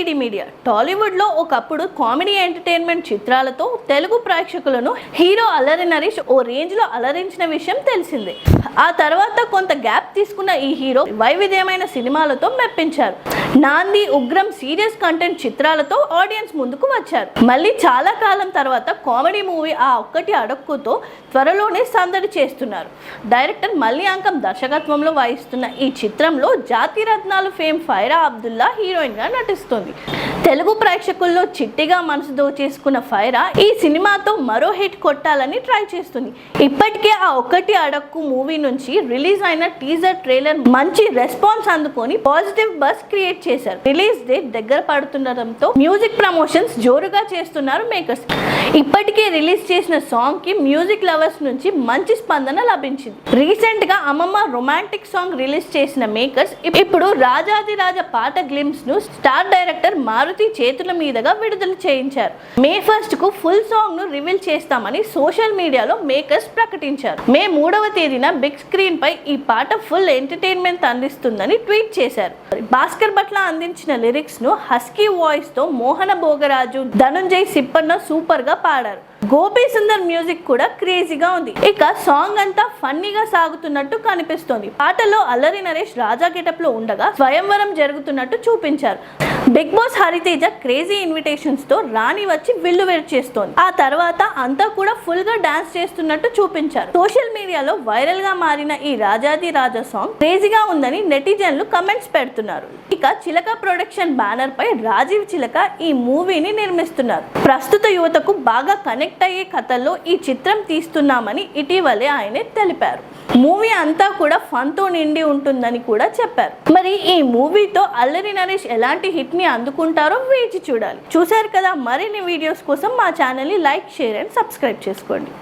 Three D media. టాలీవుడ్లో ఒకప్పుడు comedy entertainment చిత్రాలతో తెలుగు ప్రేక్షకులను హీరో అల్లరి నరేష్ ఓ రేంజ్లో అలరించిన విషయం తెలిసిందే. ఆ తర్వాత కొంత గ్యాప్ తీసుకున్న ఈ హీరో వైవిధ్యమైన సినిమాలతో మెప్పించారు. నాంది ఉగ్రం సీరియస్ కంటెంట్ చిత్రాలతో ఆడియన్స్ ముందుకు వచ్చారు. మళ్ళీ చాలా కాలం తర్వాత కామెడీ మూవీ ఆ ఒక్కటి అడక్కుతో త్వరలోనే సందడి చేస్తున్నారు. డైరెక్టర్ మళ్ళీ అంకం దర్శకత్వంలో వహిస్తున్న ఈ చిత్రంలో జాతి రత్నాలు ఫేమ్ ఫైరా అబ్దుల్లా హీరోయిన్గా నటిస్తుంది. తెలుగు ప్రేక్షకుల్లో చిట్టిగా మనసు దోచేసుకున్న ఫైరా ఈ సినిమాతో మరో హిట్ కొట్టాలని ట్రై చేస్తుంది. ఇప్పటికే ఆ ఒక్కటి అడక్కు మూవీ నుంచి రిలీజ్ అయిన టీజర్ ట్రైలర్ మంచి రెస్పాన్స్ అందుకొని పాజిటివ్ బస్ క్రియేట్ చేశారు. రిలీజ్ డేట్ దగ్గర పడుతుండటంతో మ్యూజిక్ ప్రమోషన్స్ జోరుగా చేస్తున్నారు మేకర్స్. ఇప్పటికే రిలీజ్ చేసిన సాంగ్కి మ్యూజిక్ లవర్స్ నుంచి మంచి స్పందన లభించింది. రీసెంట్గా అమ్మమ్మ రొమాంటిక్ సాంగ్ రిలీజ్ చేసిన మేకర్స్ ఇప్పుడు రాజాదిరాజ పాట గ్లిమ్స్ను స్టార్ డైరెక్టర్ మారు మారుతి చేతుల మీదుగా విడుదల చేయించారు. మే ఫస్ట్కు ఫుల్ సాంగ్ను రివీల్ చేస్తామని సోషల్ మీడియాలో మేకర్స్ ప్రకటించారు. మే మూడవ తేదీన బిగ్ స్క్రీన్ పై ఈ పాట ఫుల్ ఎంటర్టైన్మెంట్ అందిస్తుందని ట్వీట్ చేశారు. భాస్కర్ భట్ల అందించిన లిరిక్స్ను హస్కీ వాయిస్తో మోహన భోగరాజు ధనుంజయ్ సిప్పన్న సూపర్గా పాడారు. గోపీ సుందర్ మ్యూజిక్ కూడా క్రేజీగా ఉంది. ఇక సాంగ్ అంతా ఫన్నీగా సాగుతున్నట్టు కనిపిస్తోంది. పాటలో అల్లరి నరేష్ రాజా గెటప్లో ఉండగా స్వయంవరం జరుగుతున్నట్టు చూపించారు. బిగ్ బాస్ హరితేజ క్రేజీ ఇన్విటేషన్స్తో రాణి వచ్చి విల్లు వేరు చేస్తోంది. ఆ తర్వాత అంతా కూడా ఫుల్గా డాన్స్ చేస్తున్నట్టు చూపించారు. సోషల్ మీడియాలో వైరల్గా మారిన ఈ రాజాది రాజా సాంగ్ క్రేజీగా ఉందని నెటిజన్లు కమెంట్స్ పెడుతున్నారు. ఇక చిలక ప్రొడక్షన్ బ్యానర్ పై రాజీవ్ చిలక ఈ మూవీని నిర్మిస్తున్నారు. ప్రస్తుత యువతకు బాగా కనెక్ట్ అయ్యే కథల్లో ఈ చిత్రం తీస్తున్నామని ఇటీవలే ఆయనే తెలిపారు. మూవీ అంతా కూడా ఫన్తో నిండి ఉంటుందని కూడా చెప్పారు. మరి ఈ మూవీతో అల్లరి నరేష్ ఎలాంటి హిట్ని అందుకుంటారో వేచి చూడాలి. చూశారు కదా మరిన్ని వీడియోస్ కోసం మా ఛానల్ని లైక్ షేర్ అండ్ సబ్స్క్రైబ్ చేసుకోండి.